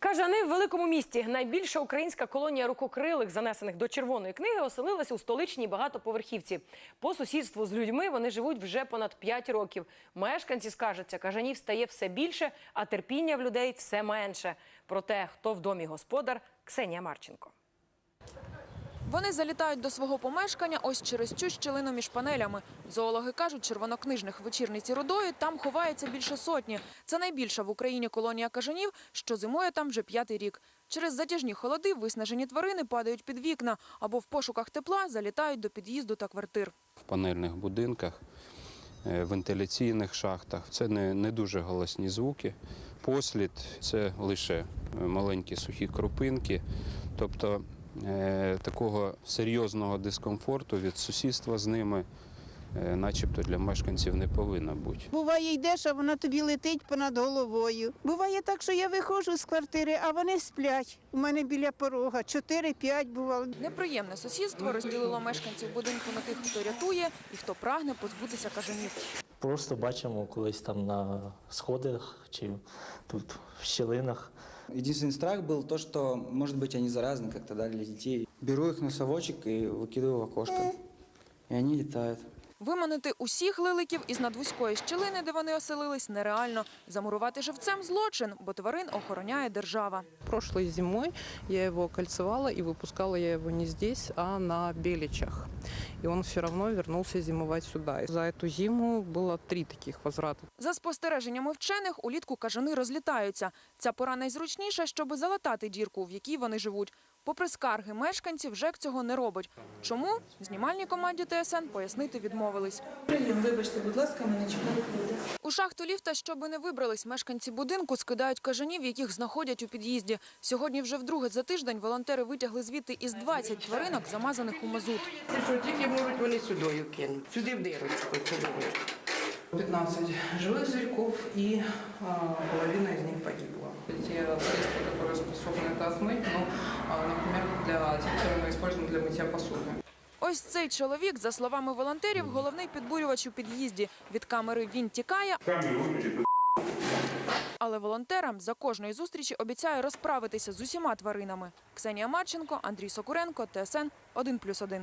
Кажани в великому місті. Найбільша українська колонія рукокрилих, занесених до червоної книги, оселилася у столичній багатоповерхівці. По сусідству з людьми вони живуть вже понад 5 років. Мешканці скажуться, кажанів стає все більше, а терпіння в людей все менше. Про те, хто в домі господар, Ксенія Марченко. Вони залітають до свого помешкання ось через цю щілину між панелями. Зоологи кажуть, червонокнижних вечірниці рудої там ховається більше сотні. Це найбільша в Україні колонія кажанів, що зимує там вже п'ятий рік. Через затяжні холоди виснажені тварини падають під вікна або в пошуках тепла залітають до під'їзду та квартир. в панельних будинках, е, вентиляційних шахтах. Це не, не дуже голосні звуки. Послід це лише е, маленькі сухі крупинки. Тобто такого серйозного дискомфорту від сусідства з ними, е, начебто для мешканців не повинно бути. Буває, йдеш, а вона тобі летить понад головою. Буває так, що я виходжу з квартири, а вони сплять. У мене біля порога 4-5 бувало. Неприємне сусідство розділило мешканців будинку на тих, хто рятує і хто прагне позбутися кажанів. Просто бачимо колись там на сходах чи тут в щілинах. Единственный страх был то, что, может быть, они заразны как-то да, для детей. Беру их на совочек и выкидываю в окошко. И они летают. Виманити усіх лиликів із надвузької щілини, де вони оселились, нереально. Замурувати живцем злочин, бо тварин охороняє держава. Прошлой зимой я его кольцевала и выпускала я его не здесь, а на Беличах. И он все равно вернулся зимовать сюда. И за эту зиму было три таких возврата. За спостереженнями вчених, улітку кажани розлітаються. Ця пора найзручніша, щоби залатати дірку, в якій вони живуть. Попри скарги мешканців, ЖЕК цього не робить. Чому? Знімальній команді ТСН пояснити відмовились. Вибачте, будь ласка, мене чекають люди. У шахту ліфта, щоби не вибрались, мешканці будинку скидають кажанів, яких знаходять у під'їзді. Сьогодні вже вдруге за тиждень волонтери витягли звідти із 20 тваринок, замазаних у мазут. Це що тільки можуть вони сюди кинуть, сюди в дирочку, цю дирочку. 15 живых зверьков и а, половина из них погибла. Те средства, которые способны это отмыть, ну, а, например, для тех, которые мы используем для мытья посуды. Ось цей чоловік, за словами волонтерів, головний підбурювач у під'їзді. Від камери він тікає, але волонтерам за кожної зустрічі обіцяє розправитися з усіма тваринами. Ксенія Марченко, Андрій Сокуренко, ТСН 1+,1.